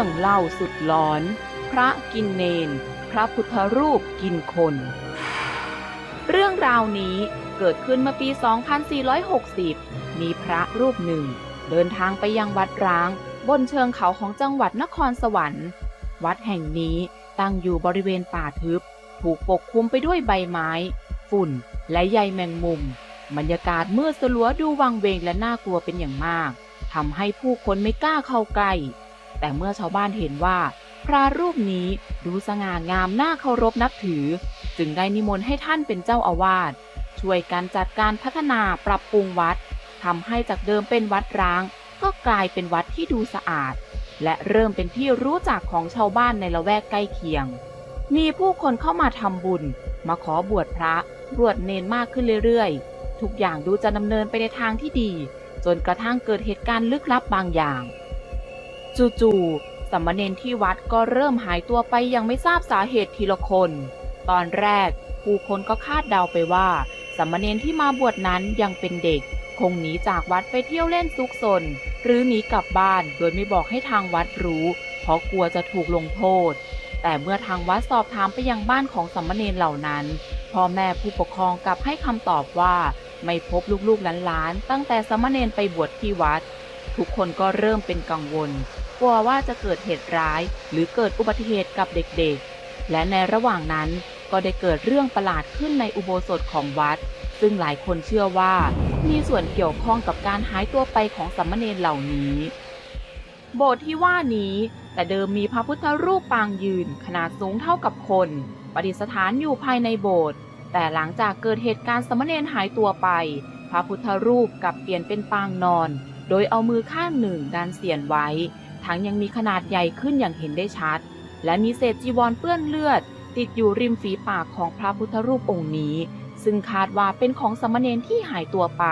รื่องเล่าสุดหลอน พระกินเนน พระพุทธรูปกินคน เรื่องราวนี้เกิดขึ้นเมื่อปี 2460 มีพระรูปหนึ่ง เดินทางไปยังวัดร้าง บนเชิงเขาของจังหวัดนครสวรรค์ วัดแห่งนี้ตั้งอยู่บริเวณป่าทึบ ถูกปกคลุมไปด้วยใบไม้ ฝุ่น และใยแมงมุม บรรยากาศมืดสลัวดูวังเวงและน่ากลัวเป็นอย่างมากทำให้ผู้คนไม่กล้าเข้าใกล้ แต่เมื่อชาวบ้านเห็นว่า พระรูปนี้ดูสง่างามน่าเคารพนับถือ จึงได้นิมนต์ให้ท่านเป็นเจ้าอาวาสช่วยกันจัดการพัฒนาปรับปรุงวัดทำให้จากเดิมเป็นวัดร้าง ก็กลายเป็นวัดที่ดูสะอาด และเริ่มเป็นที่รู้จักของชาวบ้านในละแวกใกล้เคียง มีผู้คนเข้ามาทำบุญ มาขอบวชพระบวชเนนมากขึ้นเรื่อยๆ ทุกอย่างดูจะดำเนินไปในทางที่ดี จนกระทั่งเกิดเหตุการณ์ลึกลับบางอย่าง จู่ๆสามเณรที่วัดก็เริ่มหายตัวไปยังไม่ทราบสาเหตุทีละคน ตอนแรกผู้คนก็คาดเดาไปว่าสามเณรที่มาบวชนั้นยังเป็นเด็ก คงหนีจากวัดไปเที่ยวเล่นซุกซน หรือหนีกลับบ้านโดยไม่บอกให้ทางวัดรู้ เพราะกลัวจะถูกลงโทษ แต่เมื่อทางวัดสอบถามไปยังบ้านของสามเณรเหล่านั้นพ่อแม่ผู้ปกครองกลับให้คำตอบว่า ไม่พบลูกๆหลานๆตั้งแต่สามเณรไปบวชที่วัด ทุกคนก็เริ่มเป็นกังวล กลัวว่าจะเกิดเหตุร้าย หรือเกิดอุบัติเหตุกับเด็กๆ และในระหว่างนั้นก็ได้เกิดเรื่องประหลาดขึ้นในอุโบสถของวัด ซึ่งหลายคนเชื่อว่า มีส่วนเกี่ยวข้องกับการหายตัวไปของสามเณรเหล่านี้ โบสถ์ที่ว่านี้แต่เดิมมีพระพุทธรูปปางยืน ขนาดสูงเท่ากับคน ประดิษฐานอยู่ภายในโบสถ์แต่หลังจากเกิดเหตุการณ์สามเณรหายตัวไป พระพุทธรูปกลับเปลี่ยนเป็นปางนอน โดยเอามือข้างหนึ่งดันเสียนไว้ ทั้งยังมีขนาดใหญ่ขึ้นอย่างเห็นได้ชัด และมีเศษจีวรเปื้อนเลือด ติดอยู่ริมฝีปากของพระพุทธรูปองค์นี้ ซึ่งคาดว่าเป็นของสามเณรที่หายตัวไป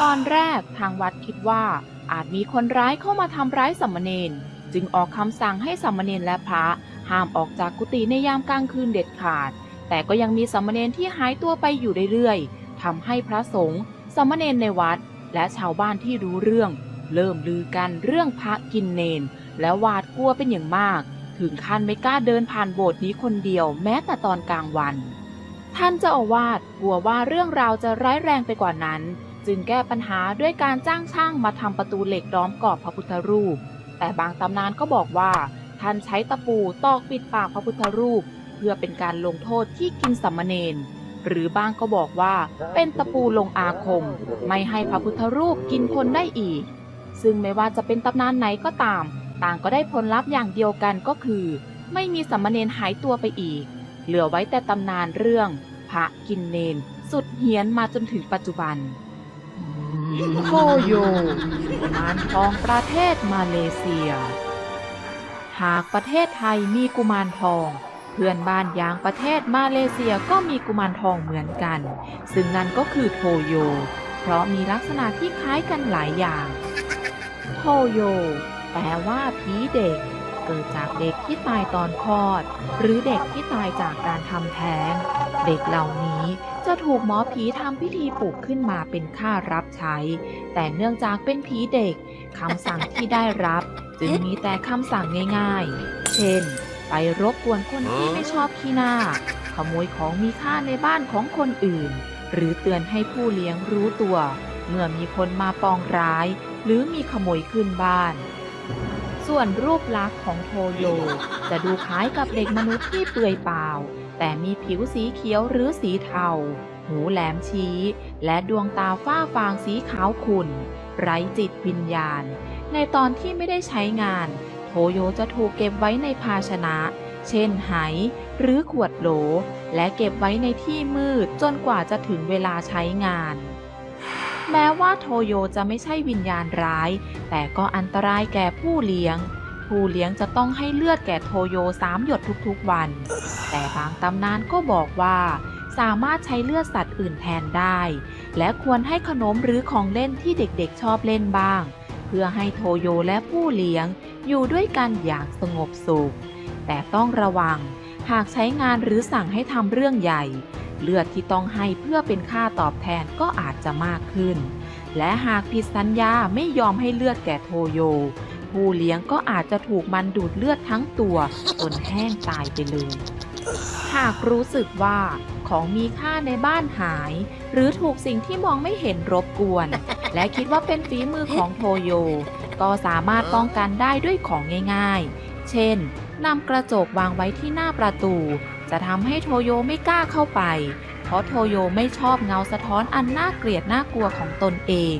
ตอนแรกทางวัดคิดว่า อาจมีคนร้ายเข้ามาทำร้ายสามเณรจึงออกคำสั่งให้สามเณรและพระห้ามออกจากกุฏิในยามกลางคืนเด็ดขาด แต่ก็ยังมีสามเณรที่หายตัวไปอยู่เรื่อยๆทำให้พระสงฆ์สามเณรในวัด และชาวบ้านที่รู้เรื่อง เริ่มลือกันเรื่องพระกินเนน และหวาดกลัวเป็นอย่างมาก ถึงขั้นไม่กล้าเดินผ่านโบสถ์นี้คนเดียวแม้แต่ตอนกลางวัน ท่านเจ้าอาวาสกลัวว่าเรื่องราวจะร้ายแรงไปกว่านั้น จึงแก้ปัญหาด้วยการจ้างช่างมาทำประตูเหล็กล้อมกรอบพระพุทธรูป แต่บางตำนานก็บอกว่าท่านใช้ตะปูตอกปิดปากพระพุทธรูป เพื่อเป็นการลงโทษที่กินสัมมเนร หรือบางก็บอกว่าเป็นตะปูลงอาคม ไม่ให้พระพุทธรูปกินคนได้อีก ซึ่งไม่ว่าจะเป็นตำนานไหนก็ตาม ต่างก็ได้ผลลัพธ์อย่างเดียวกันก็คือ ไม่มีสัมมเนรหายตัวไปอีก เหลือไว้แต่ตำนานเรื่อง พระกินเนน สุดเฮี้ยนมาจนถึงปัจจุบันโคโยกุมารทองประเทศมาเลเซีย หากประเทศไทยมีกุมารทอง เพื่อนบ้านอย่างประเทศมาเลเซียก็มีกุมารทองเหมือนกัน ซึ่งนั่นก็คือโทโย เพราะมีลักษณะที่คล้ายกันหลายอย่าง โทโย แปลว่าผีเด็ก เกิดจากเด็กที่ตายตอนคลอด หรือเด็กที่ตายจากการทำแท้ง เด็กเหล่านี้จะถูกหมอผีทำพิธีปลุกขึ้นมาเป็นค่ารับใช้ แต่เนื่องจากเป็นผีเด็กคำสั่งที่ได้รับ จึงมีแต่คำสั่งง่าย ๆ เช่น ไปรบกวนคนที่ไม่ชอบขี้หน้า ขโมยของมีค่าในบ้านของคนอื่น หรือเตือนให้ผู้เลี้ยงรู้ตัว เมื่อมีคนมาปองร้าย หรือมีขโมยขึ้นบ้าน ส่วนรูปลักษณ์ของโทโย จะดูคล้ายกับเด็กมนุษย์ที่เปลือยเปล่า แต่มีผิวสีเขียวหรือสีเทา หูแหลมชี้ และดวงตาฝ้าฟางสีขาวขุ่น ไร้จิตวิญญาณ ในตอนที่ไม่ได้ใช้งาน โทโยจะถูกเก็บไว้ในภาชนะ เช่นไหหรือขวดโหล และเก็บไว้ในที่มืดจนกว่าจะถึงเวลาใช้งาน แม้ว่าโทโยจะไม่ใช่วิญญาณร้าย แต่ก็อันตรายแก่ผู้เลี้ยง ผู้เลี้ยงจะต้องให้เลือดแก่โทโยสามหยดทุกๆวัน แต่บางตำนานก็บอกว่าสามารถใช้เลือดสัตว์อื่นแทนได้ และควรให้ขนมหรือของเล่นที่เด็กๆชอบเล่นบ้าง เพื่อให้โทโยและผู้เลี้ยง อยู่ด้วยกันอย่างสงบสุข แต่ต้องระวังหากใช้งานหรือสั่งให้ทำเรื่องใหญ่ เลือดที่ต้องให้เพื่อเป็นค่าตอบแทนก็อาจจะมากขึ้น และหากผิดสัญญาไม่ยอมให้เลือดแก่โทโย ผู้เลี้ยงก็อาจจะถูกมันดูดเลือดทั้งตัวจนแห้งตายไปเลย หากรู้สึกว่าของมีค่าในบ้านหาย หรือถูกสิ่งที่มองไม่เห็นรบกวน และคิดว่าเป็นฝีมือของโทโย ก็สามารถป้องกันได้ด้วยของง่ายๆ เช่นนำกระจกวางไว้ที่หน้าประตู จะทำให้โทโยไม่กล้าเข้าไป เพราะโทโยไม่ชอบเงาสะท้อนอันน่าเกลียดน่ากลัวของตนเอง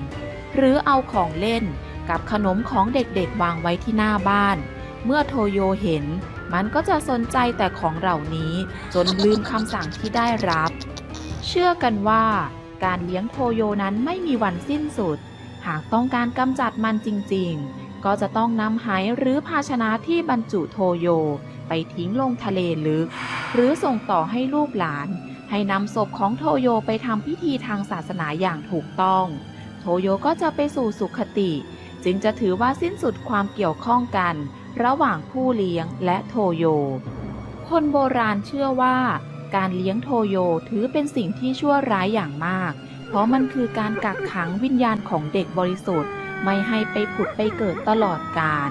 หรือเอาของเล่นกับขนมของเด็กๆ วางไว้ที่หน้าบ้าน เมื่อโทโยเห็น มันก็จะสนใจแต่ของเหล่านี้ จนลืมคำสั่งที่ได้รับ เชื่อกันว่า การเลี้ยงโทโยนั้นไม่มีวันสิ้นสุด หากต้องการกำจัดมันจริงๆ ก็จะต้องนำไหหรือภาชนะที่บรรจุโทโย ไปทิ้งลงทะเลลึก หรือส่งต่อให้ลูกหลาน ให้นำศพของโทโยไปทำพิธีทางศาสนาอย่างถูกต้อง โทโยก็จะไปสู่สุขติ จึงจะถือว่าสิ้นสุดความเกี่ยวข้องกัน ระหว่างผู้เลี้ยงและโทโย คนโบราณเชื่อว่า การเลี้ยงโทโยถือเป็นสิ่งที่ชั่วร้ายอย่างมาก เพราะมันคือการกักขังวิญญาณของเด็กบริสุทธิ์ ไม่ให้ไปผุดไปเกิดตลอดกาล